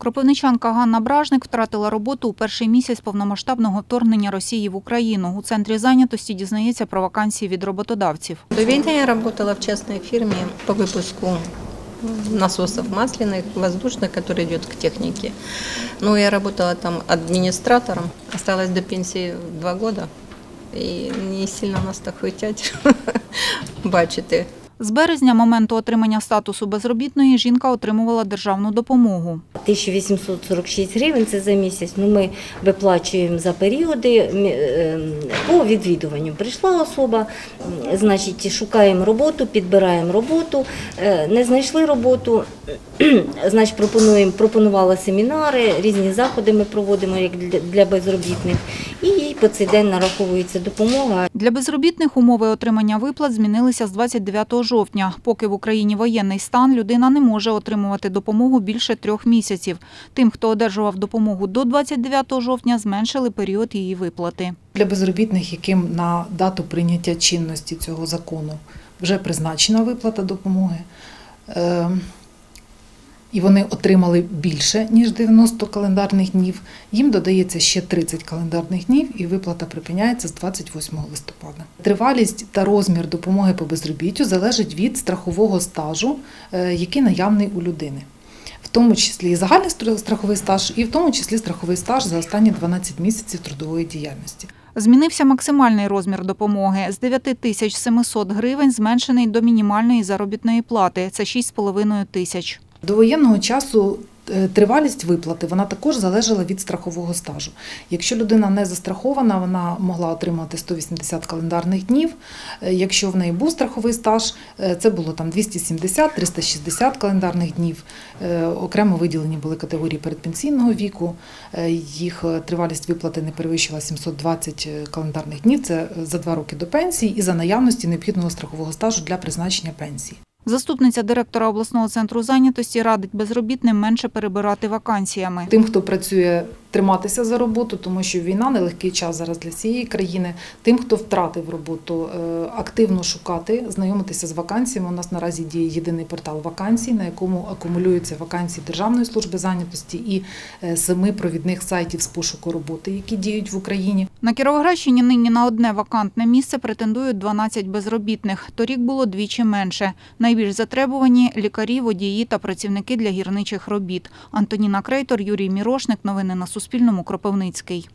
Кропивничанка Ганна Бражник втратила роботу у перший місяць повномасштабного вторгнення Росії в Україну. У центрі зайнятості дізнається про вакансії від роботодавців. До войны я работала в частной фирме по выпуску насосов масляных, воздушных, который идет к технике. Ну, я работала там администратором. Осталось до пенсии два года. І не сильно нас так хотять бачити. З березня, моменту отримання статусу безробітної, жінка отримувала державну допомогу. 1846 гривень це за місяць. Ну, ми виплачуємо за періоди е, по відвідуванню. Прийшла особа, значить, шукаємо роботу, підбираємо роботу. Е, Не знайшли роботу, значить, пропонуємо, пропонували семінари, різні заходи ми проводимо як для- для безробітних. І їй по цей день нараховується допомога. Для безробітних умови отримання виплат змінилися з 29 жовтня. Поки в Україні воєнний стан, людина не може отримувати допомогу більше трьох місяців. Тим, хто одержував допомогу до 29 жовтня, зменшили період її виплати. Для безробітних, яким на дату прийняття чинності цього закону вже призначена виплата допомоги, е, і вони отримали більше, ніж 90 календарних днів, їм додається ще 30 календарних днів і виплата припиняється з 28 листопада. Тривалість та розмір допомоги по безробіттю залежить від страхового стажу, е, який наявний у людини. В тому числі і загальний страховий стаж, і в тому числі страховий стаж за останні 12 місяців трудової діяльності. Змінився максимальний розмір допомоги з 9 тисяч 700 гривень, зменшений до мінімальної заробітної плати – це 6,5 тисяч. До воєнного часу е, тривалість виплати вона також залежала від страхового стажу. Якщо людина не застрахована, вона могла отримати 180 календарних днів. Е, Якщо в неї був страховий стаж, е, це було там 270-360 календарних днів. Окремо виділені були категорії передпенсійного віку. Їх тривалість виплати не перевищила 720 календарних днів. Це за два роки до пенсії і за наявності необхідного страхового стажу для призначення пенсії. Заступниця директора обласного центру зайнятості радить безробітним менше перебирати вакансіями. Тим, хто працює, триматися за роботу, тому що війна нелегкий час зараз для всієї країни. Тим, хто втратив роботу, е, активно шукати, знайомитися з вакансіями. У нас наразі діє єдиний портал вакансій, на якому акумулюються вакансії Державної служби зайнятості і е, семи провідних сайтів з пошуку роботи, які діють в Україні. На Кіровоградщині нині на одне вакантне місце претендують 12 безробітних. Торік було двічі менше. Найбільш затребувані – лікарі, водії та працівники для гірничих робіт. Антоніна Крейтор, Юрій Мірошник. Новини на Суспільному. Кропивницький.